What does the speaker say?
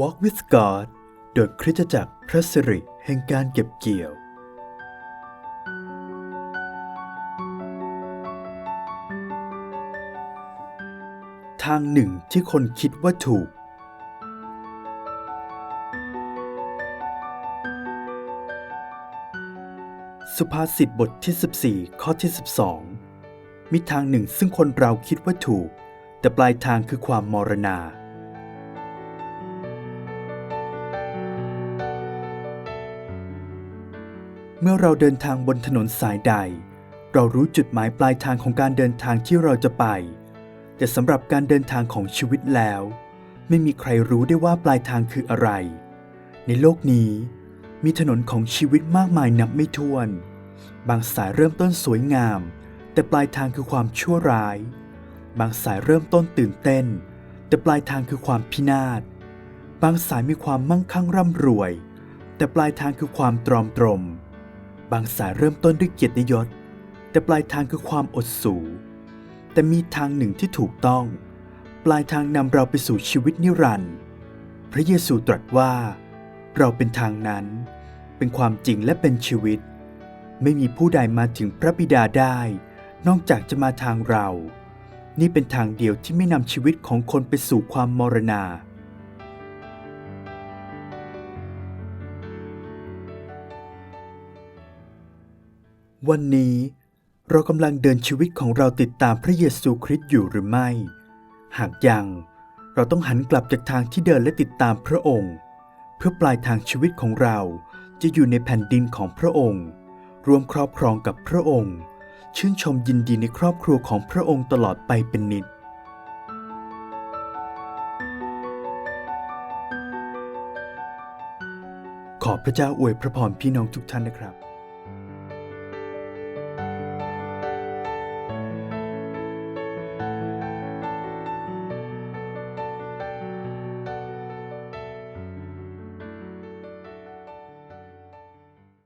Walk with God โดยคริสตจักรพระสิริแห่งการเก็บเกี่ยว ทางหนึ่งที่คนคิดว่าถูก สุภาษิตบทที่ 14 ข้อที่ 12 มีทางหนึ่งซึ่งคนเราคิดว่าถูก แต่ปลายทางคือความมรณา เมื่อเราเดินทางบนถนนสายใด เรารู้จุดหมายปลายทางของการเดินทางที่เราจะไป แต่สำหรับการเดินทางของชีวิตแล้ว ไม่มีใครรู้ได้ว่าปลายทางคืออะไร ในโลกนี้ มีถนนของชีวิตมากมายนับไม่ถ้วน บางสายเริ่มต้นสวยงาม แต่ปลายทางคือความชั่วร้าย บางสายเริ่มต้นตื่นเต้น แต่ปลายทางคือความพินาศ บางสายมีความมั่งคั่งร่ำรวย แต่ปลายทางคือความตรอมตรม บางสายเริ่มต้นด้วยเกียรติยศ แต่ปลายทางคือความอดสูแต่มีทางหนึ่งที่ถูกต้อง ปลายทางนำเราไปสู่ชีวิตนิรันดร์พระเยซูตรัสว่า เราเป็นทางนั้น เป็นความจริงและเป็นชีวิต ไม่มีผู้ใดมาถึงพระบิดาได้ นอกจากจะมาทางเรา นี่เป็นทางเดียวที่ไม่นำชีวิตของคนไปสู่ความมรณา วันนี้เรากำลังเดินชีวิตของเราติดตามพระเยซูคริสต์อยู่หรือไม่ หากยัง เราต้องหันกลับจากทางที่เดินและติดตามพระองค์ เพื่อปลายทางชีวิตของเราจะอยู่ในแผ่นดินของพระองค์ รวมครอบครองกับพระองค์ ชื่นชมยินดีในครอบครัวของพระองค์ตลอดไปเป็นนิจขอพระเจ้าอวยพระพรพี่น้องทุกท่านนะครับ